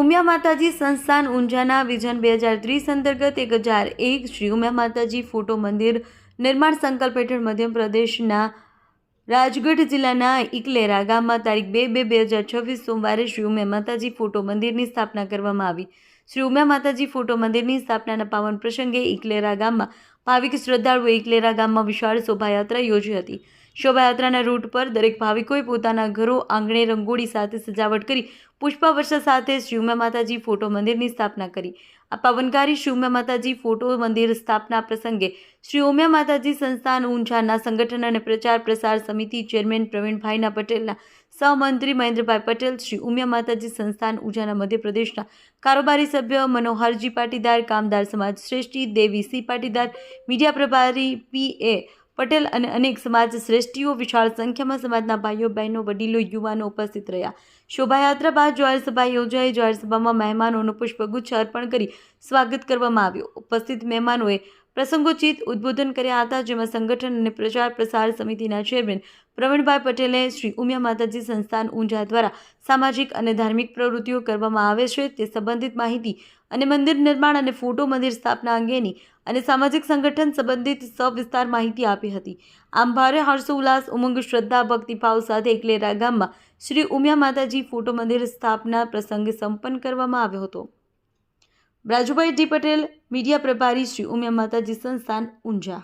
ઉમિયા માતાજી સંસ્થાન ઊંઝાના વિઝન બે હજાર ત્રીસ અંતર્ગત એક હજાર એક શ્રી ઉમિયા માતાજી ફોટો મંદિર નિર્માણ સંકલ્પ હેઠળ મધ્યપ્રદેશના રાજગઢ જિલ્લાના ઇકલેરા ગામમાં તારીખ બે બે બે હજાર છવ્વીસ સોમવારે શ્રી ઉમિયા માતાજી ફોટો મંદિરની સ્થાપના કરવામાં આવી. શ્રી ઉમિયા માતાજી ફોટો મંદિરની સ્થાપનાના પાવન પ્રસંગે ઇકલેરા ગામમાં ભાવિક શ્રદ્ધાળુએ ઇકલેરા ગામમાં વિશાળ શોભાયાત્રા યોજી હતી. શોભાયાત્રાના રૂટ પર દરેક ભાવિકોએ પોતાના ઘરો, આંગણે રંગોળી સાથે સજાવટ કરી પુષ્પાવર્ષા સાથે ઉમિયા માતાજી ફોટો મંદિરની સ્થાપના કરી. આ પાવનકારી શિવમ્યા માતાજી ફોટો મંદિર સ્થાપના પ્રસંગે શ્રી ઓમ્યા માતાજી સંસ્થાન, ઊંઝાના સંગઠન અને પ્રચાર પ્રસાર સમિતિ ચેરમેન પ્રવીણભાઈના પટેલના સહમંત્રી મહેન્દ્રભાઈ પટેલ શ્રી ઉમિયા માતાજી સંસ્થાન, ઊંઝાના મધ્યપ્રદેશના કારોબારી સભ્ય મનોહરજી પાટીદાર, કામદાર સમાજ શ્રેષ્ઠી દેવી સી પાટીદાર, મીડિયા પ્રભારી પી એ પટેલ અને અનેક સમાજ શ્રેષ્ઠીઓ વિશાળ સંખ્યામાં સમાજના ભાઈઓ, બહેનો, વડીલો, યુવાનો ઉપસ્થિત રહ્યા. શોભાયાત્રા બાદ સભા યોજાઈ. જાહેરસભામાં મહેમાનોનું પુષ્પગુચ્છ અર્પણ કરી સ્વાગત કરવામાં આવ્યું. ઉપસ્થિત મહેમાનોએ પ્રસંગોચિત ઉદ્બોધન કર્યા હતા, જેમાં સંગઠન અને પ્રચાર પ્રસાર સમિતિના ચેરમેન પ્રવીણભાઈ પટેલે શ્રી ઉમિયા માતાજી સંસ્થાન ઊંઝા દ્વારા સામાજિક અને ધાર્મિક પ્રવૃત્તિઓ કરવામાં આવે છે. તે સંબંધિત માહિતી અને મંદિર નિર્માણ અને ફોટો મંદિર સ્થાપના અંગેની અને સામાજિક સંગઠન સંબંધિત સવિસ્તાર માહિતી આપી હતી. આમ ભારે હર્ષોલ્લાસ, ઉમંગ, શ્રદ્ધા, ભક્તિભાવ સાથે એકલેરા ગામમાં શ્રી ઉમિયા માતાજી ફોટો મંદિર સ્થાપના પ્રસંગે સંપન્ન કરવામાં આવ્યો હતો. રાજુભાઈ ડી પટેલ મીડિયા પ્રભારી શ્રી ઉમિયા માતાજી સંસ્થાન ઊંઝા.